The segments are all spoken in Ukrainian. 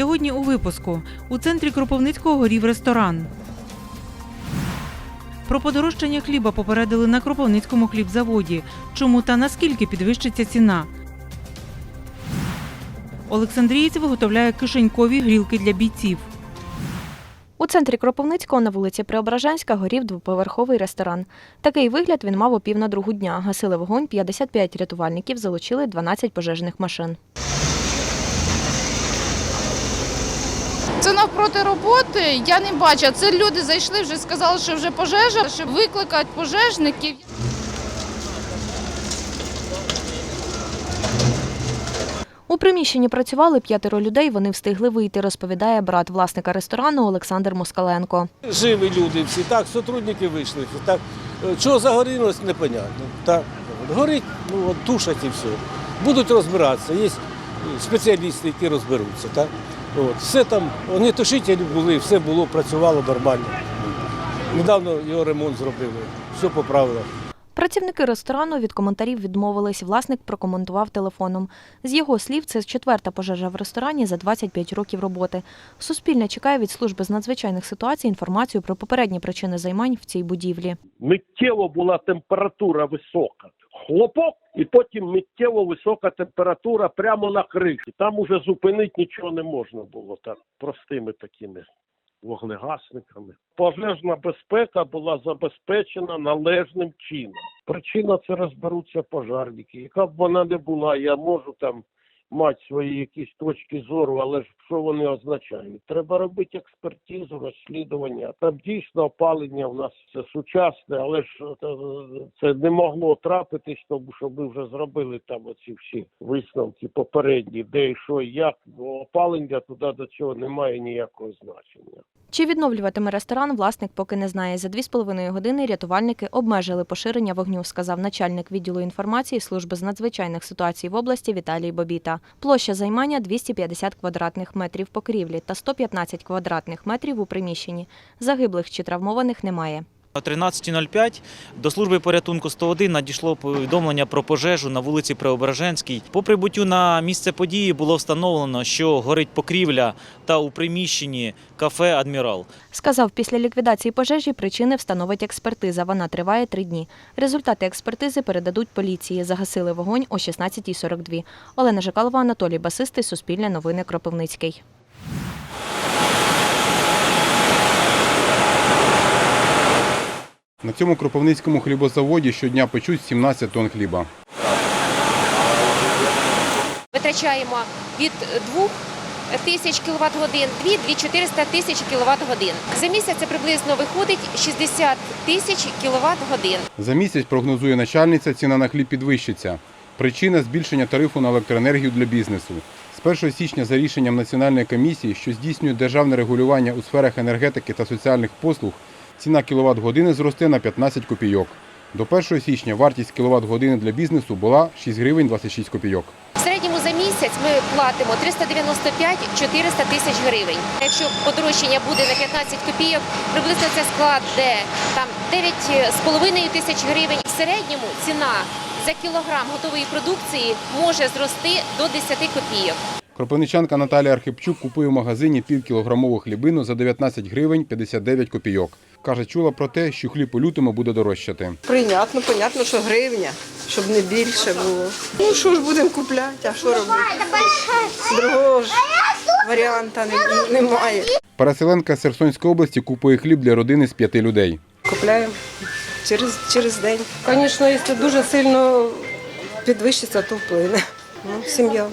Сьогодні у випуску у центрі Кропивницького горів ресторан. Про подорожчання хліба попередили на Кропивницькому хлібзаводі. Чому та наскільки підвищиться ціна? Олександрієць виготовляє кишенькові грілки для бійців. У центрі Кропивницького на вулиці Преображенська горів двоповерховий ресторан. Такий вигляд він мав о пів на другу дня. Гасили вогонь 55 рятувальників, залучили 12 пожежних машин. Це навпроти роботи. Я не бачу. Це люди зайшли, вже сказали, що вже пожежа, щоб викликати пожежників. У приміщенні працювали п'ятеро людей. Вони встигли вийти, розповідає брат власника ресторану Олександр Москаленко. Живі люди всі, так, сотрудники вийшли, так. Е, Чого загорілось, непонятно. Так, горить, ну, от, тушать і все. Будуть розбиратися, є спеціалісти, які розберуться. Так? От. Все там, вони тушителі були, все було, працювало нормально. Недавно його ремонт зробили, все поправили. Працівники ресторану від коментарів відмовились. Власник прокоментував телефоном. З його слів, це четверта пожежа в ресторані за 25 років роботи. Суспільне чекає від служби з надзвичайних ситуацій інформацію про попередні причини займань в цій будівлі. миттєво була температура висока. Хлопок, і потім миттєво висока температура прямо на криші. Там уже зупинити нічого не можна було так простими такими вогнегасниками. Пожежна безпека була забезпечена належним чином. Причина це розберуться пожарники. Яка б вона не була, я можу там мати свої якісь точки зору, але ж що вони означають? Треба робити експертизу, розслідування. Там дійсно опалення в нас це сучасне, але ж е, це не могло трапитись, тому що ми вже зробили там оці всі висновки попередні, де і що, як. Бо опалення туди до цього немає ніякого значення. Чи відновлюватиме ресторан, власник поки не знає. За дві з половиною години рятувальники обмежили поширення вогню, сказав начальник відділу інформації служби з надзвичайних ситуацій в області Віталій Бобіта. Площа займання 250 квадратних метрів покрівлі та 115 квадратних метрів у приміщенні. Загиблих чи травмованих немає. О 13.05 до служби порятунку 101 надійшло повідомлення про пожежу на вулиці Преображенській. По прибуттю на місце події було встановлено, що горить покрівля та у приміщенні кафе Адмірал. Сказав, після ліквідації пожежі причини встановить експертиза. Вона триває три дні. Результати експертизи передадуть поліції. Загасили вогонь о 16.42. Олена Жикалова, Анатолій Басистий, Суспільне новини Кропивницький. На цьому кропивницькому хлібозаводі щодня печуть 17 тонн хліба. витрачаємо від 2 тисяч кВт годин, 2 400 тисяч кВт годин. За місяць це приблизно виходить 60 тисяч кВт годин. За місяць, прогнозує начальниця, ціна на хліб підвищиться. Причина збільшення тарифу на електроенергію для бізнесу. З 1 січня за рішенням Національної комісії, що здійснює державне регулювання у сферах енергетики та соціальних послуг, ціна кіловат години зросте на 15 копійок. До 1 січня вартість кіловат години для бізнесу була 6 гривень 26 копійок. В середньому за місяць ми платимо 395-400 тисяч гривень. Якщо подорожчання буде на 15 копійок, приблизно це складе там 9,5 тисяч гривень. В середньому ціна за кілограм готової продукції може зрости до 10 копійок. Кропивничанка Наталія Архипчук купує в магазині півкілограмову хлібину за 19 гривень 59 копійок. Каже, чула про те, що хліб у лютому буде дорожчати. Прийнятно, понятно, що гривня, щоб не більше було. Ну що ж будемо купляти, а що робити? Другого ж варіанта немає. Переселенка з Херсонської області купує хліб для родини з п'яти людей. Купляємо через, через день. Звісно, якщо дуже сильно підвищиться, то вплине. Ну, сім'я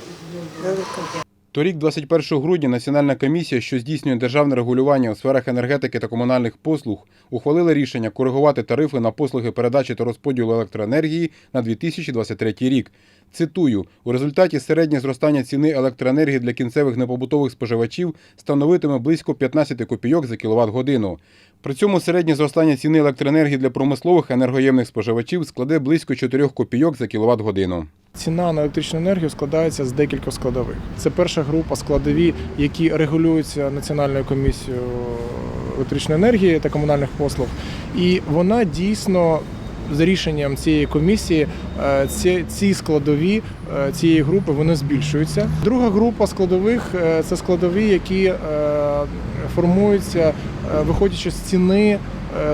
велика. Торік, 21 грудня, Національна комісія, що здійснює державне регулювання у сферах енергетики та комунальних послуг, ухвалила рішення коригувати тарифи на послуги передачі та розподілу електроенергії на 2023 рік. Цитую: у результаті середнє зростання ціни електроенергії для кінцевих непобутових споживачів становитиме близько 15 копійок за кіловат годину. При цьому середнє зростання ціни електроенергії для промислових енергоємних споживачів складе близько 4 копійок за кіловат годину. Ціна на електричну енергію складається з декількох складових. Це перша група складові, які регулюються Національною комісією електричної енергії та комунальних послуг. І вона дійсно за рішенням цієї комісії е, ці, ці складові е, цієї групи вони збільшуються. Друга група складових е, це складові, які формуються, виходячи з ціни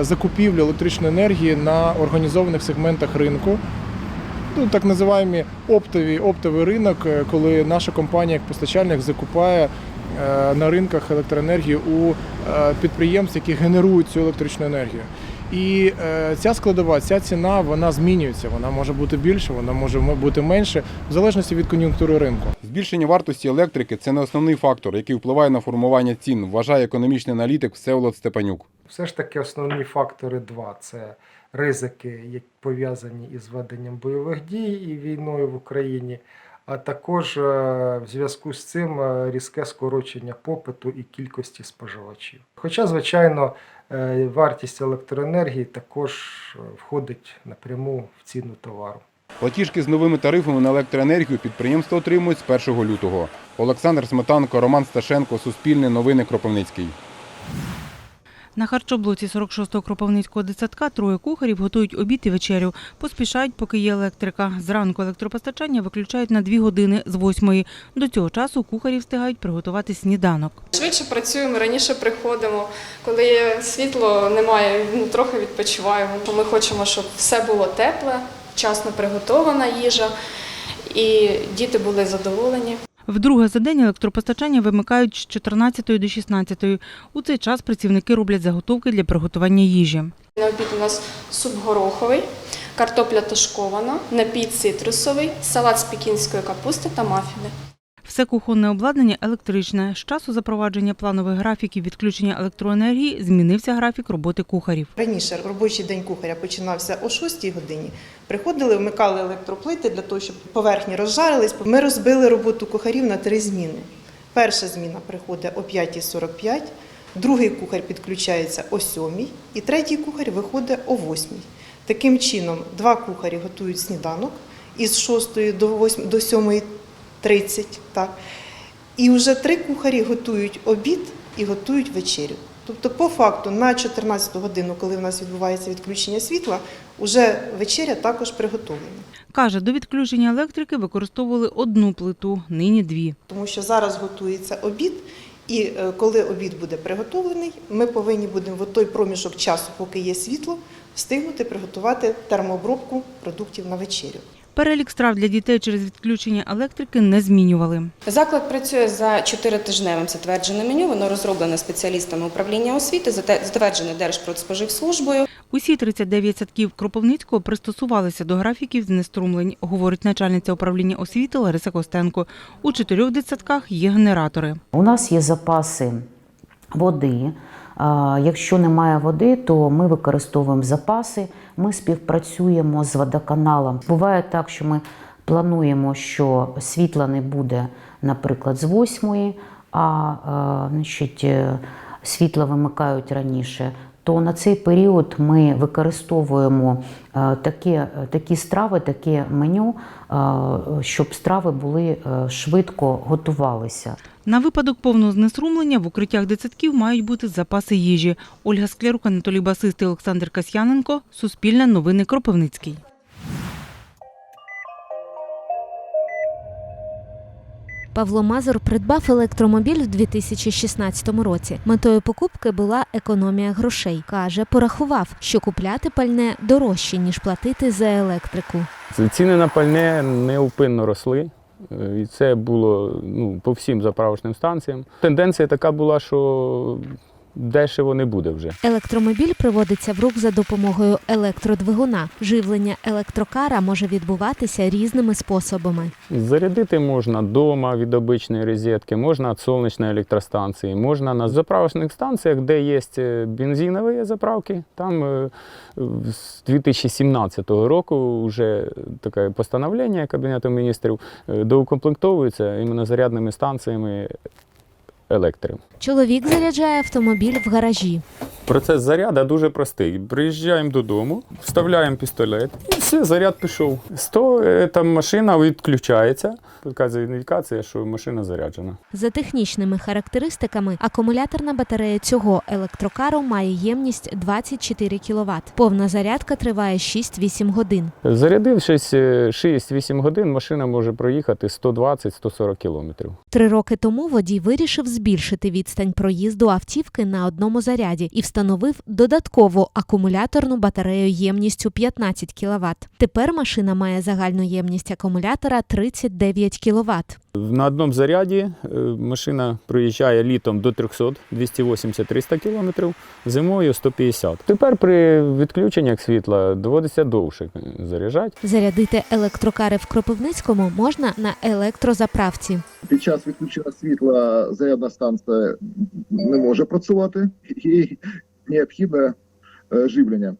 закупівлі електричної енергії на організованих сегментах ринку. Ну, так називаємо оптовий, оптовий ринок, коли наша компанія як постачальник закупає на ринках електроенергію у підприємств, які генерують цю електричну енергію. І е, ця складова, ця ціна вона змінюється. Вона може бути більше, вона може бути менше, в залежності від кон'юнктури ринку. Збільшення вартості електрики це не основний фактор, який впливає на формування цін, вважає економічний аналітик Всеволод Степанюк. Все ж таки основні фактори два це ризики, які пов'язані із веденням бойових дій і війною в Україні, а також е, в зв'язку з цим е, різке скорочення попиту і кількості споживачів. Хоча, звичайно, е, вартість електроенергії також входить напряму в ціну товару. Платіжки з новими тарифами на електроенергію підприємства отримують з 1 лютого. Олександр Сметанко, Роман Сташенко, Суспільне новини Кропивницький. На харчоблоці 46-го Кропивницького дитсадка троє кухарів готують обід і вечерю. Поспішають, поки є електрика. Зранку електропостачання виключають на дві години з восьмої. До цього часу кухарі встигають приготувати сніданок. Швидше працюємо, раніше приходимо. Коли є світло, немає, ну, трохи відпочиваємо. Ми хочемо, щоб все було тепле, вчасно приготована їжа, і діти були задоволені. Вдруге за день електропостачання вимикають з 14 до 16. У цей час працівники роблять заготовки для приготування їжі. На обід у нас суп гороховий, картопля тушкована, напій цитрусовий, салат з пекінської капусти та мафіни. Все кухонне обладнання електричне. З часу запровадження планових графіків відключення електроенергії змінився графік роботи кухарів. Раніше робочий день кухаря починався о 6 годині. Приходили, вмикали електроплити для того, щоб поверхні розжарились. Ми розбили роботу кухарів на три зміни. Перша зміна приходить о 5.45, другий кухар підключається о 7 і третій кухар виходить о 8. Таким чином, два кухарі готують сніданок із 6 до 7. 30. так. І вже три кухарі готують обід і готують вечерю. Тобто, по факту, на 14 годину, коли в нас відбувається відключення світла, вже вечеря також приготовлена. Каже, до відключення електрики використовували одну плиту, нині дві. Тому що зараз готується обід, і е, коли обід буде приготовлений, ми повинні будемо в той проміжок часу, поки є світло, встигнути приготувати термообробку продуктів на вечерю. Перелік страв для дітей через відключення електрики не змінювали. Заклад працює за чотиритижневим затвердженим меню. Воно розроблене спеціалістами управління освіти, зате- затверджене Держпродспоживслужбою. Усі 39 садків Кропивницького пристосувалися до графіків знеструмлень, говорить начальниця управління освіти Лариса Костенко. У чотирьох дитсадках є генератори. У нас є запаси води. Якщо немає води, то ми використовуємо запаси. Ми співпрацюємо з водоканалом. Буває так, що ми плануємо, що світла не буде, наприклад, з 8, а, а значить, е, світло вимикають раніше. То на цей період ми використовуємо е, такі, такі страви, таке меню, е, щоб страви були е, швидко готувалися. На випадок повного знеструмлення в укриттях дитсадків мають бути запаси їжі. Ольга Склярук, Анатолій Басист і Олександр Касьяненко. Суспільне новини Кропивницький. Павло Мазур придбав електромобіль в 2016 році. Метою покупки була економія грошей. Каже, порахував, що купляти пальне дорожче ніж платити за електрику. Ціни на пальне неупинно росли. І це було ну, по всім заправочним станціям. Тенденція така була, що дешево не буде вже. Електромобіль приводиться в рух за допомогою електродвигуна. Живлення електрокара може відбуватися різними способами. Зарядити можна вдома від обичної розетки, можна від сонячної електростанції, можна на заправочних станціях, де є е, бензинові заправки. Там е, з 2017 року вже таке постановлення Кабінету міністрів е, доукомплектовується іменно зарядними станціями електрів. Чоловік заряджає автомобіль в гаражі. Процес заряду дуже простий. Приїжджаємо додому, вставляємо пістолет, і все, заряд пішов. 100, е, там машина відключається. Показує індикація, що машина заряджена. За технічними характеристиками, акумуляторна батарея цього електрокару має ємність 24 кВт. Повна зарядка триває 6-8 годин. Зарядившись е, 6-8 годин, машина може проїхати 120-140 кілометрів. Три роки тому водій вирішив збільшити відстань проїзду автівки на одному заряді і встановив додаткову акумуляторну батарею ємністю 15 кВт. Тепер машина має загальну ємність акумулятора 39 кВт. На одному заряді е, машина проїжджає літом до 300, 280-300 кілометрів, зимою 150. Тепер при відключеннях світла доводиться довше заряджати. Зарядити електрокари в Кропивницькому можна на електрозаправці. Під час відключення світла зарядна станція не може працювати, їй необхідне е, живлення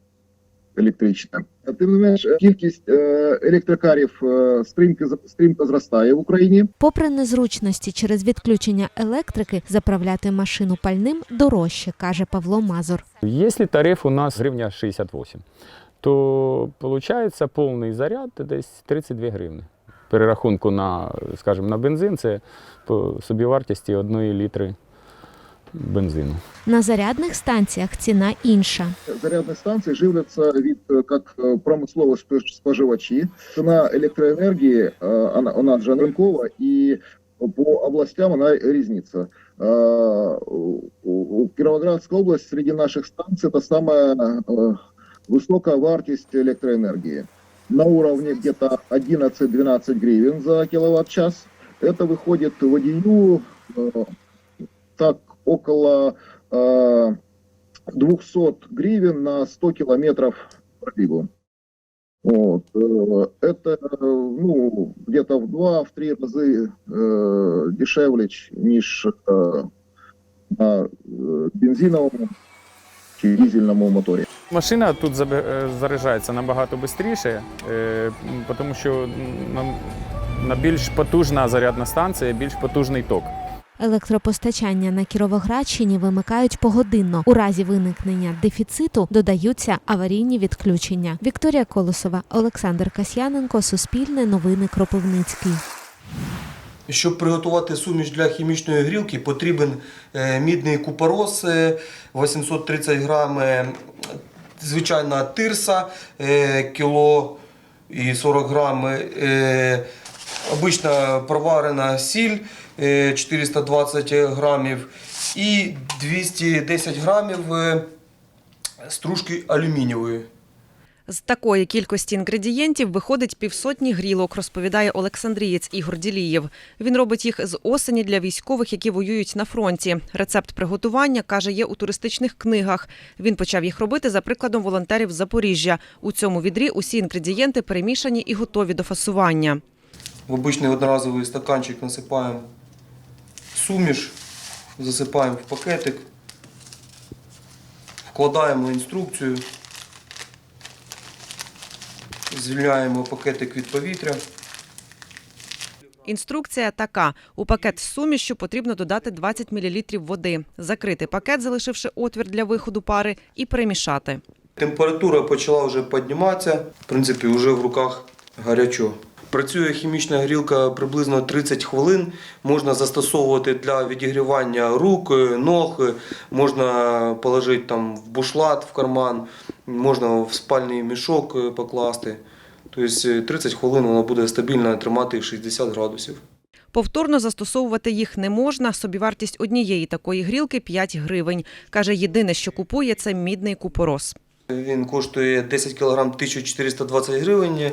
електричне. Тим не менш, кількість е, електрокарів е, стрімко, стрімко зростає в Україні. Попри незручності через відключення електрики, заправляти машину пальним дорожче, каже Павло Мазур. Якщо тариф у нас гривня 68, то виходить повний заряд десь 32 гривни. Перерахунку на, скажімо, на бензин це по собівартості одної літри бензину. На зарядних станціях ціна інша. Зарядні станції живляться від е, як е, промислові споживачі. Ціна електроенергії е, вона, вона вже ринкова і по областям вона різниця. У- Кіровоградська область серед наших станцій це саме висока вартість електроенергії. На уровне где-то 11-12 гривен за киловатт-час. Это выходит водию э, так около э, 200 гривен на 100 километров пробегу. Вот. э, Это э, ну, где-то в 2-3 разы э, дешевле, ніж э, на э, бензиновому чи дизельному моторі. Машина тут е, заряджається набагато швидше, тому що на, більш потужна зарядна станція, більш потужний ток. Електропостачання на Кіровоградщині вимикають погодинно. У разі виникнення дефіциту додаються аварійні відключення. Вікторія Колосова, Олександр Касьяненко, Суспільне новини Кропивницький. Щоб приготувати суміш для хімічної грілки, потрібен е, мідний купорос е, 830 грам, е, звичайна тирса е, кіло і 40 грам, е, обична проварена сіль е, 420 грамів і 210 грамів е, стружки алюмінієвої. З такої кількості інгредієнтів виходить півсотні грілок, розповідає Олександрієць Ігор Ділієв. Він робить їх з осені для військових, які воюють на фронті. Рецепт приготування каже, є у туристичних книгах. Він почав їх робити за прикладом волонтерів з Запоріжжя. У цьому відрі усі інгредієнти перемішані і готові до фасування. В обичний одноразовий стаканчик насипаємо суміш, засипаємо в пакетик, вкладаємо інструкцію, звільняємо пакетик від повітря. Інструкція така: у пакет з сумішю потрібно додати 20 мл води, закрити пакет, залишивши отвір для виходу пари, і перемішати. Температура почала вже підніматися, в принципі, вже в руках гарячо. Працює хімічна грілка приблизно 30 хвилин. Можна застосовувати для відігрівання рук, ног, можна положити там в бушлат в карман, можна в спальний мішок е, покласти. Тобто 30 хвилин вона буде стабільно тримати 60 градусів. Повторно застосовувати їх не можна. Собівартість однієї такої грілки 5 гривень. Каже, єдине, що купує, це мідний купорос. Він коштує 10 кг 1420 гривень.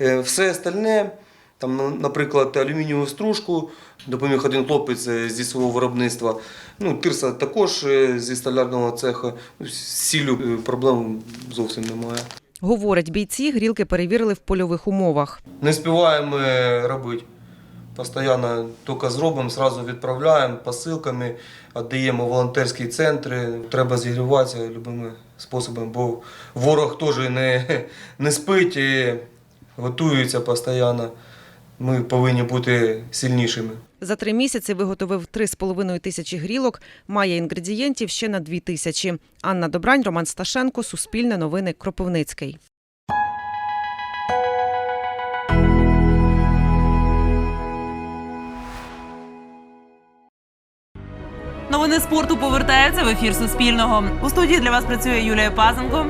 Е, Все остальне, там, на- наприклад, алюмінієву стружку, допоміг один хлопець е, зі свого виробництва. Ну, тирса також е, зі столярного цеха. Ну, З сіллю е, проблем зовсім немає. Говорять, бійці грілки перевірили в польових умовах. Не співаємо робити. Постійно тільки зробимо, одразу відправляємо посилками, віддаємо волонтерські центри. Треба зігріватися любими способами, бо ворог теж не, не спить і готується постійно. Ми повинні бути сильнішими. За три місяці виготовив 3,5 тисячі грілок, має інгредієнтів ще на 2 тисячі. Анна Добрань, Роман Сташенко, Суспільне новини, Кропивницький. Новини спорту повертаються в ефір Суспільного. У студії для вас працює Юлія Пазенко.